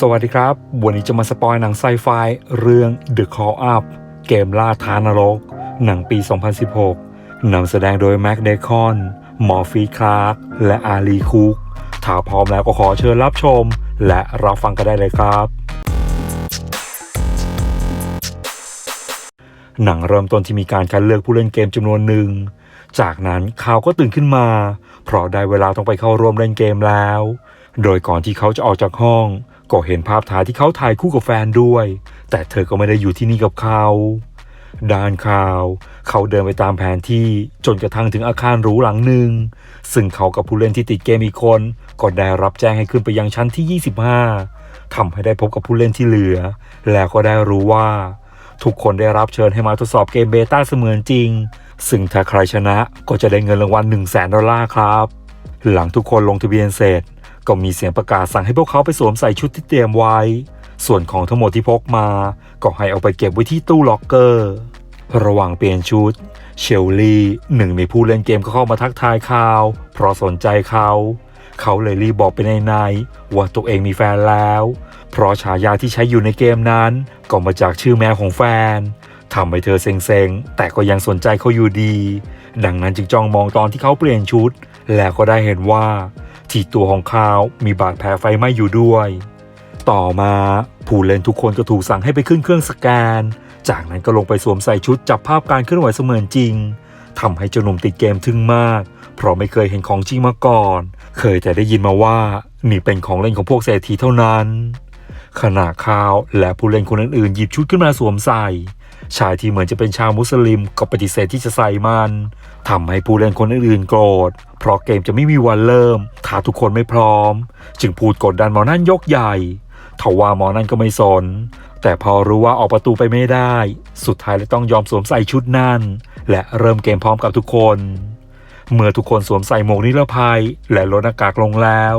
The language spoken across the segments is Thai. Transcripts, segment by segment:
สวัสดีครับ วันนี้จะมาสปอยหนังไซไฟเรื่อง The Call Up เกมล่าท้านรก หนังปี 2016 นำแสดงโดยแม็กเดคอน มอร์ฟีคลาร์ก และอาลีคุก ถ้าพร้อมแล้วก็ขอเชิญรับชม และรับฟังกันได้เลยครับ หนังเริ่มต้นที่มีการคัดเลือกผู้เล่นเกมจำนวนหนึ่ง จากนั้นข่าวก็ตื่นขึ้นมา เพราะได้เวลาต้องไปเข้าร่วมเล่นเกมแล้ว โดยก่อนที่เขาจะออกจากห้อง ก็เห็นภาพถ่ายที่เขาถ่ายคู่กับแฟนด้วย แต่เธอก็ไม่ได้อยู่ที่นี่กับเขา ด้านข่าว เขาเดินไปตามแผนที่จนกระทั่งถึงอาคารหรูหลังหนึ่ง ซึ่งเขากับผู้เล่นที่ติดเกมอีกคนก็ได้รับแจ้งให้ขึ้นไปยังชั้นที่ 25ทำให้ได้พบกับผู้เล่นที่เหลือ แล้วก็ได้รู้ว่า ทุกคนได้รับเชิญให้มาทดสอบเกมเบต้าเสมือนจริง ซึ่งถ้าใครชนะก็จะได้เงินรางวัล1 0 0 0 0แสนดอลลาร์ครับ หลังทุกคนลงทะเบียนเสร็จ ก็มีเสียงประกาศสั่งให้พวกเขาไปสวมใส่ชุดที่เตรียมไว้ ส่วนของทั้งหมดที่พกมา ก็ให้เอาไปเก็บไว้ที่ตู้ล็อกเกอร์ ระหว่างเปลี่ยนชุด เชลลี่หนึ่งในผู้เล่นเกมก็เข้ามาทักทายข่าว เพราะสนใจเขา เขาเลยรีบบอกไปในในว่าตัวเองมีแฟนแล้ว เพราะฉายาที่ใช้อยู่ในเกมนั้น ก็มาจากชื่อแมวของแฟนทำให้เธอเซ็งๆ แต่ก็ยังสนใจเขาอยู่ดี ดังนั้นจึงจ้องมองตอนที่เขาเปลี่ยนชุด แล้วก็ได้เห็นว่า ที่ตัวของเขามีบาดแผลไฟไหม้อยู่ด้วย ต่อมาผู้เล่นทุกคนก็ถูกสั่งให้ไปขึ้นเครื่องสแกน จากนั้นก็ลงไปสวมใส่ชุดจับภาพการเคลื่อนไหวเสมือนจริงทำให้เจ้าหนุ่มติดเกมทึ่งมาก เพราะไม่เคยเห็นของจริงมาก่อน เคยแต่ได้ยินมาว่านี่เป็นของเล่นของพวกเศรษฐีเท่านั้นขณะข่าวและผู้เล่นคนอื่นๆหยิบชุดขึ้นมาสวมใส่ ชายที่เหมือนจะเป็นชาวมุสลิมก็ปฏิเสธที่จะใส่มันทำให้ผู้เล่นคนอื่นโกรธ เพราะเกมจะไม่มีวันเริ่ม ถ้าทุกคนไม่พร้อม จึงพูดกดดันหมอนั่นยกใหญ่ทว่าหมอนั่นก็ไม่สน แต่พอรู้ว่าออกประตูไปไม่ได้ สุดท้ายเลยต้องยอมสวมใส่ชุดนั่น และเริ่มเกมพร้อมกับทุกคน เมื่อทุกคนสวมใส่หมวกนิรภัย และลดหน้ากากลงแล้ว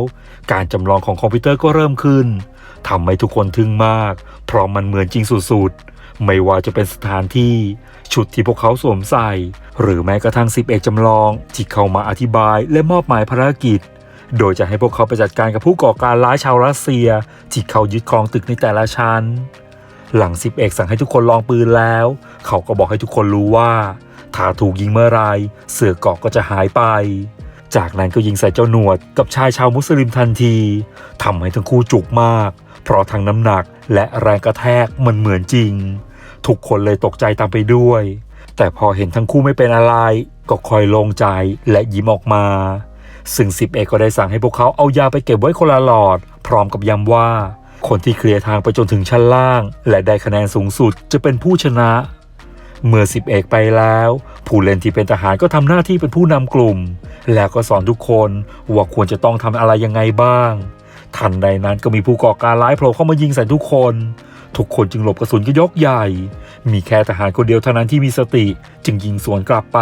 การจำลองของคอมพิวเตอร์ก็เริ่มขึ้นทำให้ทุกคนทึ่งมาก เพราะมันเหมือนจริงสุดๆ ไม่ว่าจะเป็นสถานที่ชุดที่พวกเขาสวมใส่ หรือแม้กระทั่งสิบเอกจำลองที่เข้ามาอธิบายและมอบหมายภารกิจ โดยจะให้พวกเขาไปจัดการกับผู้ก่อการร้ายชาวรัสเซีย ที่เขายึดครองตึกในแต่ละชั้น หลังสิบเอกสั่งให้ทุกคนลองปืนแล้ว เขาก็บอกให้ทุกคนรู้ว่า ถ้าถูกยิงเมื่อไรเสือเกราะก็จะหายไป จากนั้นก็ยิงใส่เจ้าหนวดกับชายชาวมุสลิมทันทีทำให้ทั้งคู่จุกมาก เพราะทั้งน้ำหนักและแรงกระแทกมันเหมือนจริง ทุกคนเลยตกใจตามไปด้วย แต่พอเห็นทั้งคู่ไม่เป็นอะไร ก็คอยโลงใจและยิ้มออกมา ซึ่งสิบเอกก็ได้สั่งให้พวกเขาเอายาไปเก็บไว้คนละหลอด พร้อมกับย้ำว่า คนที่เคลียร์ทางไปจนถึงชั้นล่าง และได้คะแนนสูงสุดจะเป็นผู้ชนะ เมื่อสิบเอกไปแล้ว ผู้เล่นที่เป็นทหารก็ทำหน้าที่เป็นผู้นำกลุ่ม แล้วก็สอนทุกคนว่าควรจะต้องทำอะไรยังไงบ้างทันใดนั้นก็มีผู้ก่อการร้ายโผล่เข้ามายิงใส่ทุกคน ทุกคนจึงหลบกระสุนก็ยกใหญ่ มีแค่ทหารคนเดียวเท่านั้นที่มีสติ จึงยิงสวนกลับไป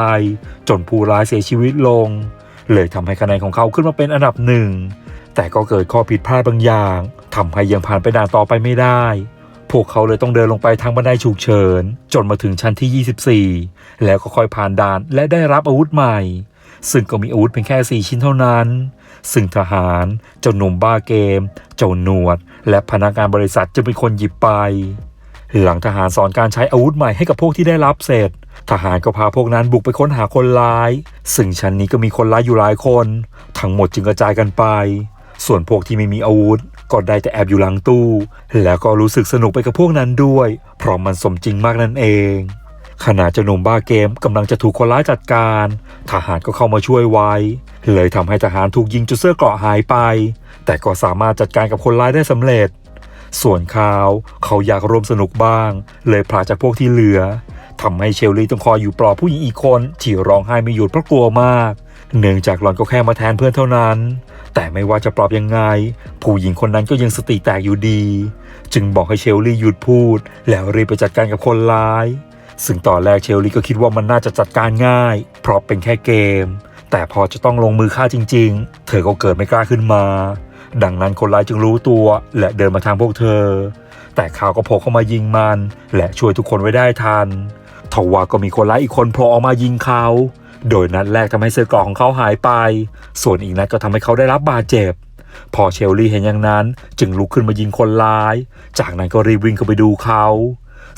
จนผู้ร้ายเสียชีวิตลง เลยทำให้คะแนนของเขาขึ้นมาเป็นอันดับหนึ่ง แต่ก็เกิดข้อผิดพลาดบางอย่างทำให้ยังผ่านไปด่านต่อไปไม่ได้พวกเขาเลยต้องเดินลงไปทางบันไดฉุกเฉิน จนมาถึงชั้นที่ 24 แล้วก็ค่อยผ่านด่านและได้รับอาวุธใหม่ ซึ่งก็มีอาวุธเพียงแค่ 4 ชิ้นเท่านั้น ซึ่งทหาร เจ้าหนุ่มบ้าเกม เจ้าหนวด และพนักงานบริษัทจะเป็นคนหยิบไป หลังทหารสอนการใช้อาวุธใหม่ให้กับพวกที่ได้รับเสร็จ ทหารก็พาพวกนั้นบุกไปค้นหาคนร้าย ซึ่งชั้นนี้ก็มีคนร้ายอยู่หลายคน ทั้งหมดจึงกระจายกันไป ส่วนพวกที่ไม่มีอาวุธก็ได้แต่แอบอยู่หลังตู้ แล้วก็รู้สึกสนุกไปกับพวกนั้นด้วย เพราะมันสมจริงมากนั่นเอง ขณะเจ้าหนุ่มบ้าเกมกำลังจะถูกคนร้ายจัดการ ทหารก็เข้ามาช่วยไว้ เลยทำให้ทหารถูกยิงจนเสื้อเกราะหายไป แต่ก็สามารถจัดการกับคนร้ายได้สำเร็จ ส่วนข่าวเขาอยากร่วมสนุกบ้าง เลยพลาจากพวกที่เหลือทำให้เชลลี่ต้องคอยอยู่ปลอบผู้หญิงอีกคนที่ร้องไห้ไม่หยุดเพราะกลัวมาก เนื่องจากหลอนก็แค่มาแทนเพื่อนเท่านั้น แต่ไม่ว่าจะปลอบยังไง ผู้หญิงคนนั้นก็ยังสติแตกอยู่ดี จึงบอกให้เชลลี่หยุดพูด แล้วรีบไปจัดการกับคนร้าย ซึ่งตอนแรกเชลลี่ก็คิดว่ามันน่าจะจัดการง่าย เพราะเป็นแค่เกม แต่พอจะต้องลงมือฆ่าจริง ๆ เธอก็เกิดไม่กล้าขึ้นมา ดังนั้นคนร้ายจึงรู้ตัว และเดินมาทางพวกเธอ แต่ข่าวก็โผล่เข้ามายิงมัน และช่วยทุกคนไว้ได้ทันทว่าก็มีคนร้ายอีกคนโผล่ออกมายิงเขา โดยนัดแรกทำให้เสื้อกราะของเขาหายไป ส่วนอีกนัดก็ทำให้เขาได้รับบาดเจ็บ พอเชลลี่เห็นอย่างนั้น จึงลุกขึ้นมายิงคนร้าย จากนั้นก็รีบวิ่งเข้าไปดูเขา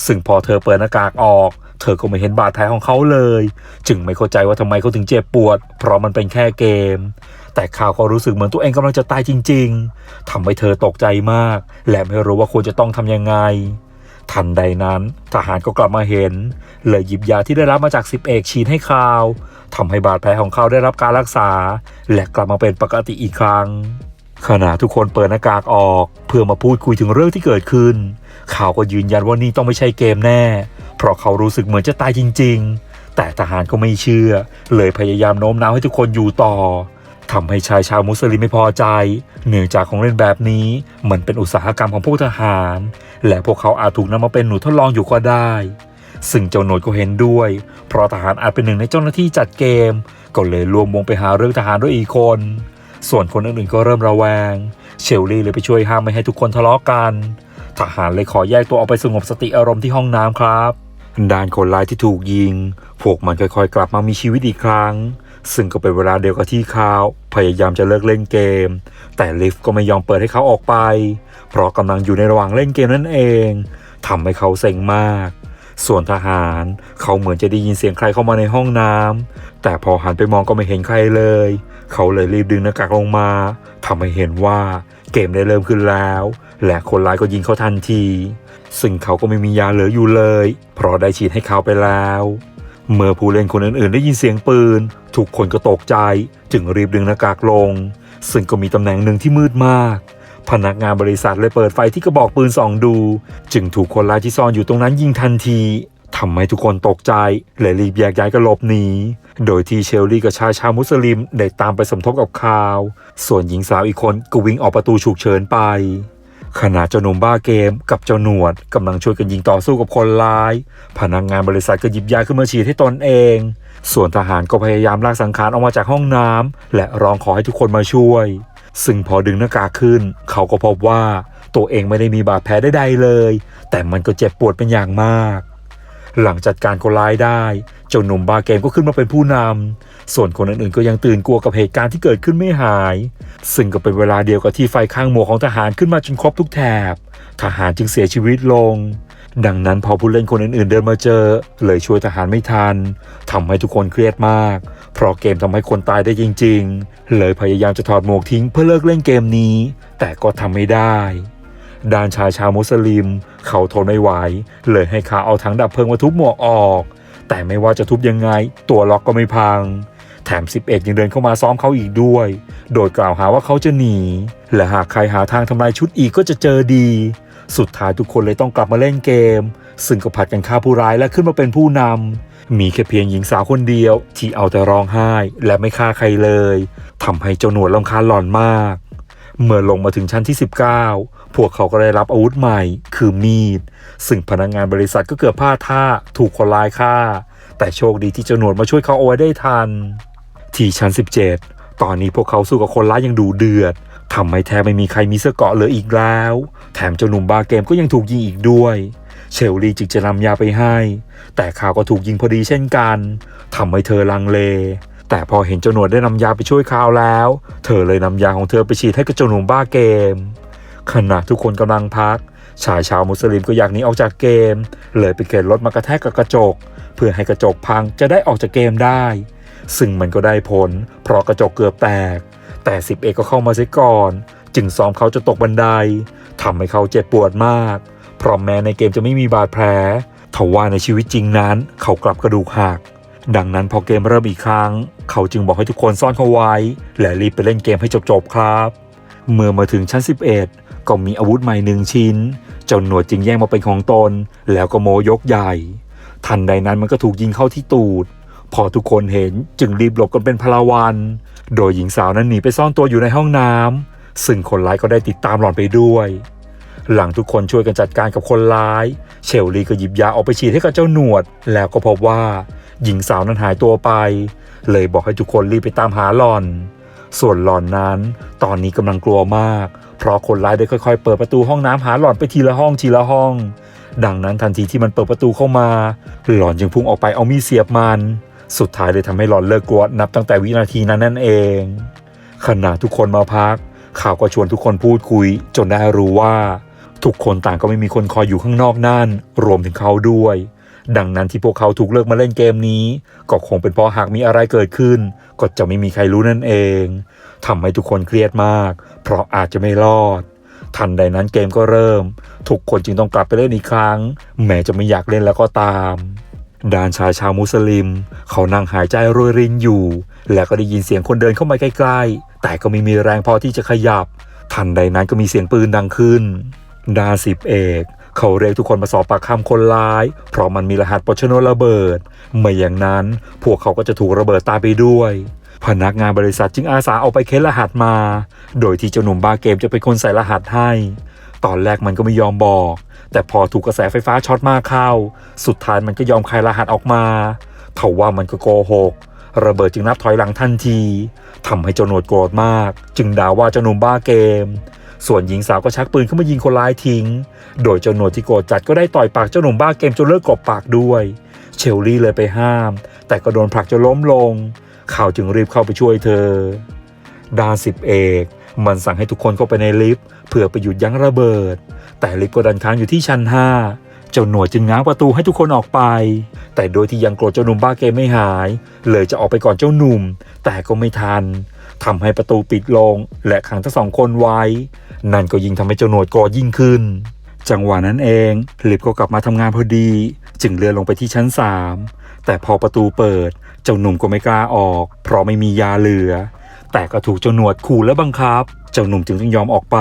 ซึ่งพอเธอเปิดหน้ากากออก เธอก็ไม่เห็นบาดแผลของเขาเลย จึงไม่เข้าใจว่าทำไมเขาถึงเจ็บปวด เพราะมันเป็นแค่เกม แต่ข่าวก็รู้สึกเหมือนตัวเองกำลังจะตายจริง ๆทำให้เธอตกใจมาก และไม่รู้ว่าควรจะต้องทำยังไงทันใดนั้น ทหารก็กลับมาเห็น เลยหยิบยาที่ได้รับมาจากสิบเอกฉีดให้ข่าวทำให้บาดแผลของเขาได้รับการรักษา และกลับมาเป็นปกติอีกครั้ง ขณะทุกคนเปิดหน้ากากออก เพื่อมาพูดคุยถึงเรื่องที่เกิดขึ้น ขาก็ยืนยันว่านี่ต้องไม่ใช่เกมแน่ เพราะเขารู้สึกเหมือนจะตายจริง ๆ แต่ทหารก็ไม่เชื่อ เลยพยายามโน้มน้าวให้ทุกคนอยู่ต่อทำให้ชายชาวมุสลิมไม่พอใจ เนื่องจากของเล่นแบบนี้ มันเป็นอุตสาหกรรมของพวกทหาร และพวกเขาอาจถูกนำมาเป็นหนูทดลองอยู่ก็ได้ ซึ่งเจ้าหนวดก็เห็นด้วย เพราะทหารอาจเป็นหนึ่งในเจ้าหน้าที่จัดเกม ก็เลยรวมวงไปหาเรื่องทหารด้วยอีกคน ส่วนคนอื่นๆก็เริ่มระแวง เชลลี่เลยไปช่วยห้ามไม่ให้ทุกคนทะเลาะกัน ทหารเลยขอแยกตัวออกไปสงบสติอารมณ์ที่ห้องน้ำครับด้านคนร้ายที่ถูกยิง พวกมันค่อยๆ กลับมามีชีวิตอีกครั้ง ซึ่งก็เป็นเวลาเดียวกับที่เขาพยายามจะเลิกเล่นเกม แต่ลิฟต์ก็ไม่ยอมเปิดให้เขาออกไป เพราะกำลังอยู่ในระหว่างเล่นเกมนั่นเองทำให้เขาเซ็งมาก ส่วนทหารเขาเหมือนจะได้ยินเสียงใครเข้ามาในห้องน้ำแต่พอหันไปมองก็ไม่เห็นใครเลย เขาเลยรีบดึงหน้ากากลงมาทำให้เห็นว่า เกมได้เริ่มขึ้นแล้ว และคนร้ายก็ยิงเขาทันที ซึ่งเขาก็ไม่มียาเหลืออยู่เลย เพราะได้ฉีดให้เขาไปแล้ว เมื่อผู้เล่นคนอื่นๆ ได้ยินเสียงปืน ทุกคนก็ตกใจ จึงรีบดึงหน้ากากลง ซึ่งก็มีตำแหน่งหนึ่งที่มืดมาก พนักงานบริษัทเลยเปิดไฟที่กระบอกปืนส่องดู จึงถูกคนร้ายที่ซ่อนอยู่ตรงนั้นยิงทันทีทำให้ทุกคนตกใจและรีบแยกย้ายกันหลบหนี โดยที่เชลลี่กับชายชาวมุสลิมได้ตามไปสมทบกับคาว ส่วนหญิงสาวอีกคนก็วิ่งออกประตูฉุกเฉินไป ขณะเจ้าหนุ่มบ้าเกมกับเจ้าหนวดกำลังช่วยกันยิงต่อสู้กับคนร้าย พนักงานบริษัทก็หยิบยาขึ้นมาฉีดให้ตนเอง ส่วนทหารก็พยายามลากสังขารออกมาจากห้องน้ำและร้องขอให้ทุกคนมาช่วย ซึ่งพอดึงหน้ากากขึ้น เขาก็พบว่าตัวเองไม่ได้มีบาดแผลใดๆเลย แต่มันก็เจ็บปวดเป็นอย่างมาก หลังจัดการคนร้ายได้ เจ้าหนุ่มบาเกมก็ขึ้นมาเป็นผู้นำส่วนคนอื่นๆก็ยังตื่นกลัวกับเหตุการณ์ที่เกิดขึ้นไม่หาย ซึ่งก็เป็นเวลาเดียวกับที่ไฟข้างหมวกของทหารขึ้นมาจนครบทุกแถบ ทหารจึงเสียชีวิตลง ดังนั้นพอผู้เล่นคนอื่นๆ เดินมาเจอ เลยช่วยทหารไม่ทันทำให้ทุกคนเครียดมาก เพราะเกมทำให้คนตายได้จริง ๆ เลยพยายามจะถอดหมวกทิ้งเพื่อเลิกเล่นเกมนี้ แต่ก็ทำไม่ได้ด้านชายชาวมุสลิม เขาทนไม่ไหวเลยให้ขาเอาถังดับเพลิงมาทุบหมวกออก แต่ไม่ว่าจะทุบยังไง ตัวล็อกก็ไม่พัง แถมสิบเอกยังเดินเข้ามาซ้อมเขาอีกด้วย โดยกล่าวหาว่าเขาจะหนี และหากใครหาทางทำลายชุดอีกก็จะเจอดี สุดท้ายทุกคนเลยต้องกลับมาเล่นเกม ซึ่งก็ผัดกันฆ่าผู้ร้ายและขึ้นมาเป็นผู้นำมีแค่เพียงหญิงสาวคนเดียว ที่เอาแต่ร้องไห้และไม่ฆ่าใครเลยทำให้เจ้าหนวดลำคาญหลอนมาก เมื่อลงมาถึงชั้นที่ 19 พวกเขาก็ได้รับอาวุธใหม่ คือมีด ซึ่งพนักงานบริษัทก็เกือบพลาดท่าถูกคนร้ายฆ่า แต่โชคดีที่เจ้าหนวดมาช่วยเขาเอาไว้ได้ทัน ที่ชั้น 17 ตอนนี้พวกเขาสู้กับคนร้ายยังดูเดือดทำให้แทบไม่มีใครมีเสื้อเกาะเหลืออีกแล้ว แถมเจ้าหนุ่มบาเกมก็ยังถูกยิงอีกด้วย เชลลี่จึงจะนำยาไปให้ แต่ข่าวก็ถูกยิงพอดีเช่นกันทำให้เธอลังเล แต่พอเห็นเจ้าหนวดได้นำยาไปช่วยข่าวแล้ว เธอเลยนำยาของเธอไปฉีดให้กับเจ้าหนุ่มบ้าเกม ขณะทุกคนกำลังพัก ชายชาวมุสลิมก็อยากหนีออกจากเกม เลยไปเข็นรถมากระแทกกับกระจก เพื่อให้กระจกพังจะได้ออกจากเกมได้ ซึ่งมันก็ได้ผล เพราะกระจกเกือบแตก แต่สิบเอกก็เข้ามาเสียก่อน จึงซ้อมเขาจะตกบันไดทำให้เขาเจ็บปวดมาก เพราะแม้ในเกมจะไม่มีบาดแผลทว่าในชีวิตจริงนั้น เขากลับกระดูกหักดังนั้นพอเกมเริ่มอีกครั้ง เขาจึงบอกให้ทุกคนซ่อนเขาไว้ และรีบไปเล่นเกมให้จบๆครับ เมื่อมาถึงชั้น 11 ก็มีอาวุธใหม่หนึ่งชิ้น เจ้าหนวดจึงแย่งมาเป็นของตน แล้วก็โมยกใหญ่ ทันใดนั้นมันก็ถูกยิงเข้าที่ตูด พอทุกคนเห็นจึงรีบหลบกันเป็นพลวัน โดยหญิงสาวนั้นหนีไปซ่อนตัวอยู่ในห้องน้ำซึ่งคนร้ายก็ได้ติดตามหล่อนไปด้วย หลังทุกคนช่วยกันจัดการกับคนร้าย เชลลีก็หยิบยาออกไปฉีดให้กับเจ้าหนวด แล้วก็พบว่า หญิงสาวนั้นหายตัวไป เลยบอกให้ทุกคนรีบไปตามหาหล่อน ส่วนหล่อนนั้น ตอนนี้กำลังกลัวมาก เพราะคนร้ายได้ค่อยๆ เปิดประตูห้องน้ำหาหล่อนไปทีละห้องทีละห้อง ดังนั้นทันทีที่มันเปิดประตูเข้ามา หล่อนจึงพุ่งออกไปเอามีดเสียบมัน สุดท้ายเลยทำให้หล่อนเลิกกลัวนับตั้งแต่วินาทีนั้นนั่นเอง ขณะทุกคนมาพักเขาวก็ชวนทุกคนพูดคุย จนได้รู้ว่า ทุกคนต่างก็ไม่มีคนคอยอยู่ข้างนอกนั่น รวมถึงเขาด้วย ดังนั้นที่พวกเขาถูกเลิกมาเล่นเกมนี้ ก็คงเป็นเพราะหากมีอะไรเกิดขึ้น ก็จะไม่มีใครรู้นั่นเองทำให้ทุกคนเครียดมาก เพราะอาจจะไม่รอด ทันใดนั้นเกมก็เริ่ม ทุกคนจึงต้องกลับไปเล่นอีกครั้ง แม้จะไม่อยากเล่นแล้วก็ตามด้านชายชาวมุสลิม เขานั่งหายใจรวยรินอยู่ และก็ได้ยินเสียงคนเดินเข้ามาใกล้ๆ แต่ก็ไม่มีแรงพอที่จะขยับ ทันใดนั้นก็มีเสียงปืนดังขึ้น ดานสิบเอก เขาเรียกทุกคนมาสอบปากคำคนร้าย เพราะมันมีรหัสปชนวนระเบิด ไม่อย่างนั้นพวกเขาก็จะถูกระเบิดตามไปด้วย พนักงานบริษัทจึงอาสาเอาไปเค้นรหัสมา โดยที่เจ้าหนุ่มบ้าเกมจะเป็นคนใส่รหัสให้ ตอนแรกมันก็ไม่ยอมบอก แต่พอถูกกระแสไฟฟ้าช็อตมากเข้า สุดท้ายมันก็ยอมคายรหัสออกมาเถาว่ามันก็โกหกระเบิดจึงนับถอยหลังทันทีทำให้เจ้าหนวดโกรธมาก จึงด่าว่าเจ้าหนุ่มบ้าเกม ส่วนหญิงสาวก็ชักปืนเข้ามายิงคนร้ายทิ้ง โดยเจ้าหนวดที่โกรธจัดก็ได้ต่อยปากเจ้าหนุ่มบ้าเกมจนเลิกกบปากด้วย เชลลี่เลยไปห้าม แต่ก็โดนผลักจนล้มลงเขาจึงรีบเข้าไปช่วยเธอ ดานสิบเอก มันสั่งให้ทุกคนเข้าไปในลิฟต์เพื่อไปหยุดยั้งระเบิด แต่ลิฟต์ก็ดันค้างอยู่ที่ชั้นห้าเจ้าหนวดจึงง้างประตูให้ทุกคนออกไป แต่โดยที่ยังโกรธเจ้าหนุ่มบ้าเกมไม่หาย เลยจะออกไปก่อนเจ้าหนุ่ม แต่ก็ไม่ทัน ทำให้ประตูปิดลง และขังทั้งสองคนไว้ นั่นก็ยิ่งทำให้เจ้าหนวดกรธยิ่งขึ้น จังหวะนั้นเองลิฟก็กลับมาทำงานพอดี จึงเลื่อนลงไปที่ชั้นสามแต่พอประตูเปิด เจ้าหนุ่มก็ไม่กล้าออก เพราะไม่มียาเหลือ แต่ก็ถูกเจ้าหนวดขู่และบังคับ เจ้าหนุ่มจึงต้องยอมออกไป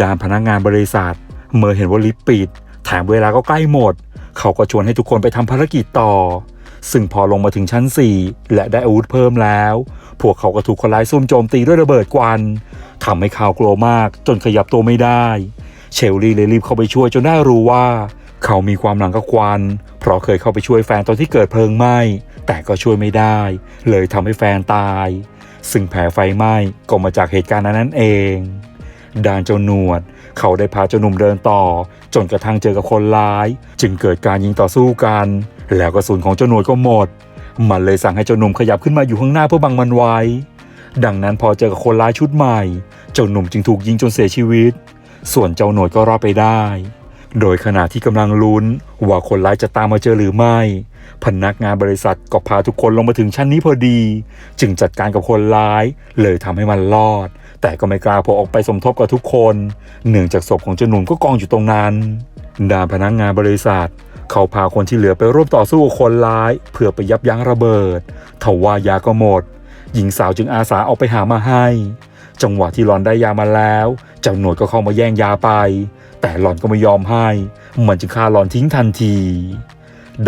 ด้านพนักงานบริษัท เมื่อเห็นว่าลิฟต์ปิดแถมเวลาก็ใกล้หมด เขาก็ชวนให้ทุกคนไปทำภารกิจต่อ ซึ่งพอลงมาถึงชั้น 4 และได้อาวุธเพิ่มแล้ว พวกเขาก็ถูกคนร้ายซุ่มโจมตีด้วยระเบิดควันทำให้ข่าวกลัวมากจนขยับตัวไม่ได้ เชลลี่เลยรีบเข้าไปช่วยจนได้รู้ว่า เขามีความหลังกับควัน เพราะเคยเข้าไปช่วยแฟนตอนที่เกิดเพลิงไหม้แต่ก็ช่วยไม่ได้ เลยทำให้แฟนตาย ซึ่งแผลไฟไหม้ก็มาจากเหตุการณ์นั้นเอง ด้านเจ้าหนวด เขาได้พาเจ้าหนุ่มเดินต่อ จนกระทั่งเจอกับคนร้าย จึงเกิดการยิงต่อสู้กัน แล้วกระสุนของเจ้าหนวดก็หมด มันเลยสั่งให้เจ้าหนุ่มขยับขึ้นมาอยู่ข้างหน้าเพื่อบังมันไว้ ดังนั้นพอเจอกับคนร้ายชุดใหม่ เจ้าหนุ่มจึงถูกยิงจนเสียชีวิต ส่วนเจ้าหนวดก็รอดไปได้ โดยขณะที่กำลังลุ้น ว่าคนร้ายจะตามมาเจอหรือไม่พนักงานบริษัทก็พาทุกคนลงมาถึงชั้นนี้พอดี จึงจัดการกับคนร้าย เลยทำให้มันรอด แต่ก็ไม่กล้าโผล่ออกไปสมทบกับทุกคน เนื่องจากศพของเจ้าหนุ่มก็กองอยู่ตรงนั้นดานพนักงานบริษัท เขาพาคนที่เหลือไปร่วมต่อสู้กับคนร้าย เพื่อไปยับยั้งระเบิดทว่ายาก็หมด หญิงสาวจึงอาสาออกไปหามาให้ จังหวะที่หลอนได้ยามาแล้ว เจ้าหนวดก็เข้ามาแย่งยาไป แต่หลอนก็ไม่ยอมให้ มันจึงฆ่าหลอนทิ้งทันที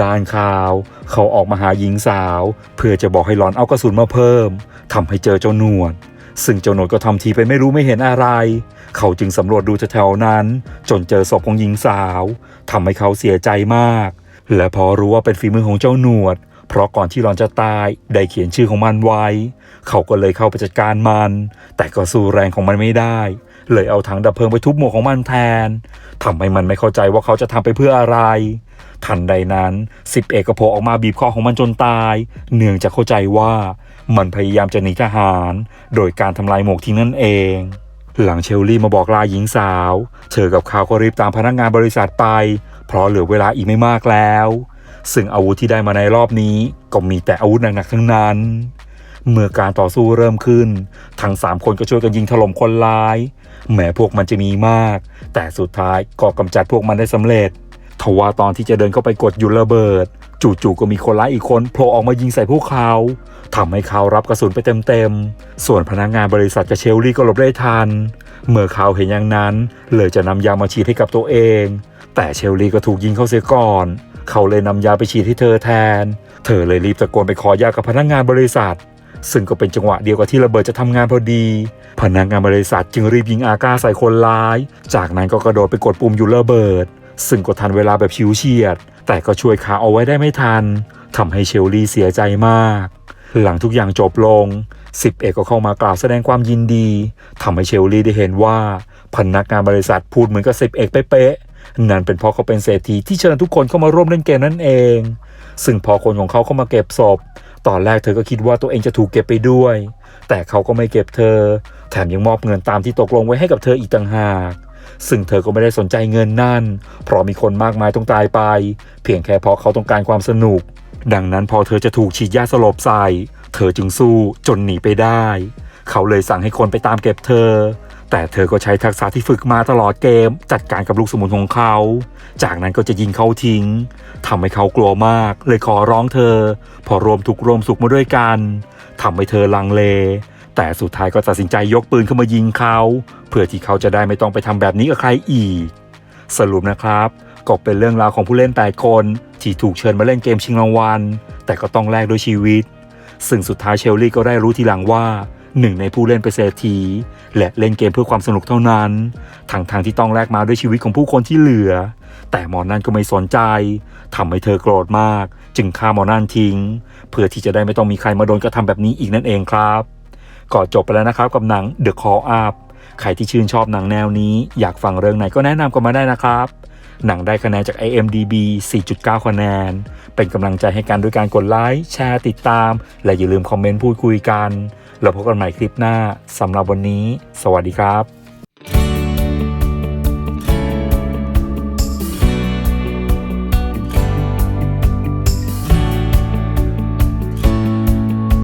ด้านข่าว เขาออกมาหาหญิงสาว เพื่อจะบอกให้หลอนเอากระสุนมาเพิ่มทำให้เจอเจ้าหนวด ซึ่งเจ้าหนวดก็ทำทีเป็นไม่รู้ไม่เห็นอะไร เขาจึงสำรวจดูแถวๆนั้น จนเจอศพของหญิงสาวทำให้เขาเสียใจมาก และพอรู้ว่าเป็นฝีมือของเจ้าหนวด เพราะก่อนที่หลอนจะตายได้เขียนชื่อของมันไว้ เขาก็เลยเข้าไปจัดการมัน แต่ก็สู้แรงของมันไม่ได้ เลยเอาถังดับเพลิงไปทุบหมวกของมันแทนทำให้มันไม่เข้าใจว่าเขาจะทำไปเพื่ออะไรทันใดนั้นสิบเอกก็โผล่ออกมาบีบคอของมันจนตาย เนื่องจากเข้าใจว่า มันพยายามจะหนีทหาร โดยการทำลายหมวกทิ้งนั่นเอง หลังเชลลี่มาบอกลาหญิงสาว เธอกับเขาก็รีบตามพนักงานบริษัทไป เพราะเหลือเวลาอีกไม่มากแล้ว ซึ่งอาวุธที่ได้มาในรอบนี้ ก็มีแต่อาวุธหนักๆทั้งนั้น เมื่อการต่อสู้เริ่มขึ้น ทั้งสามคนก็ช่วยกันยิงถล่มคนร้าย แม้พวกมันจะมีมาก แต่สุดท้ายก็กำจัดพวกมันได้สำเร็จทว่าตอนที่จะเดินเข้าไปกดหยุดระเบิด จู่ๆก็มีคนร้ายอีกคนโผล่ออกมายิงใส่พวกเขาทำให้เขารับกระสุนไปเต็มๆ ส่วนพนักงานบริษัทกับเชลลี่ก็หลบได้ทัน เมื่อเขาเห็นอย่างนั้น เลยจะนำยามาฉีดให้กับตัวเอง แต่เชลลี่ก็ถูกยิงเข้าเสียก่อน เขาเลยนำยาไปฉีดให้เธอแทน เธอเลยรีบตะโกนไปขอยากับพนักงานบริษัท ซึ่งก็เป็นจังหวะเดียวกับที่ระเบิดจะทำงานพอดี พนักงานบริษัทจึงรีบยิงอากาใส่คนร้าย จากนั้นก็กระโดดไปกดปุ่มหยุดระเบิด ซึ่งก็ทันเวลาแบบชิวเฉียด แต่ก็ช่วยขาเอาไว้ได้ไม่ทันทำให้เชลลี่เสียใจมาก หลังทุกอย่างจบลงสิบเอกก็เข้ามากล่าวแสดงความยินดีทำให้เชลลี่ได้เห็นว่าพนักงานบริษัทพูดเหมือนกับสิบเอกเป๊ะๆนั่นเป็นเพราะเขาเป็นเศรษฐีที่เชิญทุกคนเข้ามาร่วมเล่นเกมนั่นเอง ซึ่งพอคนของเขาเข้ามาเก็บศพตอนแรกเธอก็คิดว่าตัวเองจะถูกเก็บไปด้วย แต่เขาก็ไม่เก็บเธอ แถมยังมอบเงินตามที่ตกลงไว้ให้กับเธออีกต่างหาก ซึ่งเธอก็ไม่ได้สนใจเงินนั่น เพราะมีคนมากมายต้องตายไป เพียงแค่เพราะเขาต้องการความสนุก ดังนั้นพอเธอจะถูกฉีดยาสลบใส่ เธอจึงสู้จนหนีไปได้ เขาเลยสั่งให้คนไปตามเก็บเธอ แต่เธอก็ใช้ทักษะที่ฝึกมาตลอดเกม จัดการกับลูกสมุนของเขา จากนั้นก็จะยิงเขาทิ้งทำให้เขากลัวมาก เลยขอร้องเธอ พอรวมทุกรวมสุขมาด้วยกันทำให้เธอลังเล แต่สุดท้ายก็ตัดสินใจยกปืนเข้ามายิงเขา เพื่อที่เขาจะได้ไม่ต้องไปทำแบบนี้กับใครอีก สรุปนะครับก็เป็นเรื่องราวของผู้เล่น 8 คน ที่ถูกเชิญมาเล่นเกมชิงรางวัล แต่ก็ต้องแลกด้วยชีวิต ซึ่งสุดท้ายเชลลี่ก็ได้รู้ทีหลังว่าหนึ่งในผู้เล่นเป็นเศรษฐีและเล่นเกมเพื่อความสนุกเท่านั้นทั้งทางๆที่ต้องแลกมาด้วยชีวิตของผู้คนที่เหลือ แต่หมอนั่นก็ไม่สนใจทำให้เธอโกรธมาก จึงฆ่าหมอนั่นทิ้ง เพื่อที่จะได้ไม่ต้องมีใครมาโดนกระทำแบบนี้อีกนั่นเองครับ ก็จบไปแล้วนะครับกับหนัง The Call Up ใครที่ชื่นชอบหนังแนวนี้ อยากฟังเรื่องไหนก็แนะนำกันมาได้นะครับ หนังได้คะแนนจาก IMDB 4.9 คะแนน เป็นกำลังใจให้กันด้วยการกดไลค์แชร์ติดตาม และอย่าลืมคอมเมนต์พูดคุยกัน แล้วพบกันใหม่คลิปหน้าสำหรับวันนี้ สวัสดีครับ